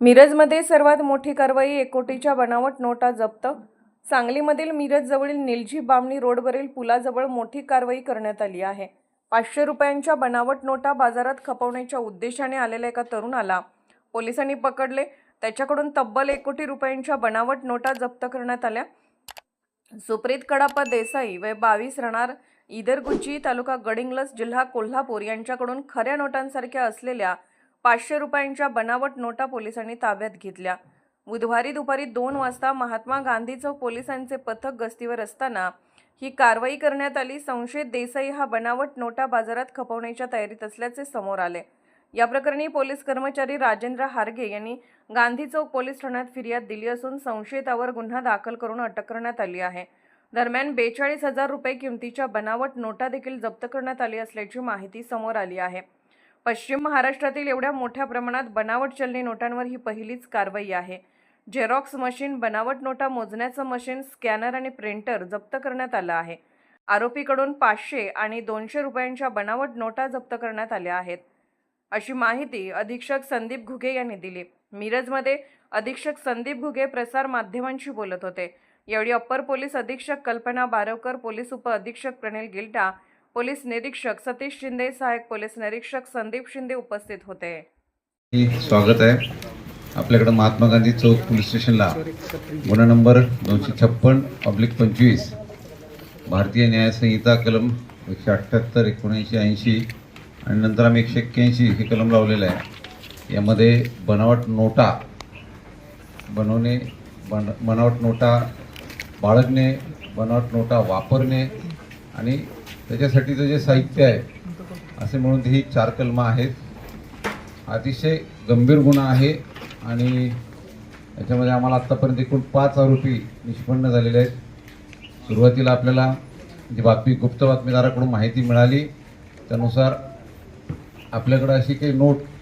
मिरजमध्ये सर्वात मोठी कारवाई एकोटीच्या बनावट नोटा जप्त. सांगलीमधील मिरजजवळील निलजी बामणी रोडवरील पुलाजवळ मोठी कारवाई करण्यात आली आहे. पाचशे रुपयांच्या बनावट नोटा बाजारात खपवण्याच्या उद्देशाने आलेल्या एका तरुणाला पोलिसांनी पकडले. त्याच्याकडून तब्बल एक कोटी रुपयांच्या बनावट नोटा जप्त करण्यात आल्या. सुप्रीत कडापा देसाई व बावीस राहणार इदरगुच्ची तालुका गडिंगलस जिल्हा कोल्हापूर यांच्याकडून खऱ्या नोटांसारख्या असलेल्या पाचशे रुपयांच्या बनावट नोटा पोलिसांनी ताब्यात घेतल्या. बुधवारी दुपारी दोन वाजता महात्मा गांधी चौक पोलिसांचे पथक गस्तीवर असताना ही कारवाई करण्यात आली. संशयित देसाई हा बनावट नोटा बाजारात खपवण्याच्या तयारीत असल्याचे समोर आले. या प्रकरणी पोलीस कर्मचारी राजेंद्र हारगे यांनी गांधी चौक पोलीस ठाण्यात फिर्याद दिली असून संशयितावर गुन्हा दाखल करून अटक करण्यात आली आहे. दरम्यान बेचाळीस हजार रुपये किमतीच्या बनावट नोटा देखील जप्त करण्यात आली असल्याची माहिती समोर आली आहे. पश्चिम महाराष्ट्रातील एवढ्या मोठ्या प्रमाणात बनावट चलनी नोटांवर ही पहिलीच कारवाई आहे. झेरॉक्स मशीन बनावट नोटा मोजण्याचं मशीन स्कॅनर आणि प्रिंटर जप्त करण्यात आलं आहे. आरोपीकडून पाचशे आणि दोनशे रुपयांच्या बनावट नोटा जप्त करण्यात आल्या आहेत. अशी माहिती अधीक्षक संदीप घुगे यांनी दिली. मिरजमध्ये अधीक्षक संदीप घुगे प्रसार माध्यमांशी बोलत होते. यावेळी अप्पर पोलीस अधीक्षक कल्पना बारवकर पोलीस उप अधीक्षक प्रणील गिल्टा पोलीस निरीक्षक सतीश शिंदे सहाय्यक पोलीस निरीक्षक संदीप शिंदे उपस्थित होते. स्वागत आहे. आपल्याकडं महात्मा गांधी चौक पोलीस स्टेशनला. गुन्हा नंबर दोनशे छप्पन पब्लिक पंचवीस. भारतीय न्याय संहिता कलम एकशे अठ्ठ्याहत्तर एकोणऐंशी ऐंशी आणि नंतर आम्ही एकशे एक्क्याऐंशी हे कलम लावलेलं आहे. यामध्ये बनावट नोटा बनवणे बन बनावट नोटा बाळगणे बनावट नोटा वापरणे आणि त्याच्यासाठीचं जे साहित्य आहे असे म्हणून ही चार कलमं आहेत. अतिशय गंभीर गुन्हा आहे आणि याच्यामध्ये आम्हाला आत्तापर्यंत एकूण पाच आरोपी निष्पन्न झालेले आहेत. सुरुवातीला आपल्याला जी बातमी गुप्त बातमीदाराकडून माहिती मिळाली त्यानुसार आपल्याकडं अशी काही नोट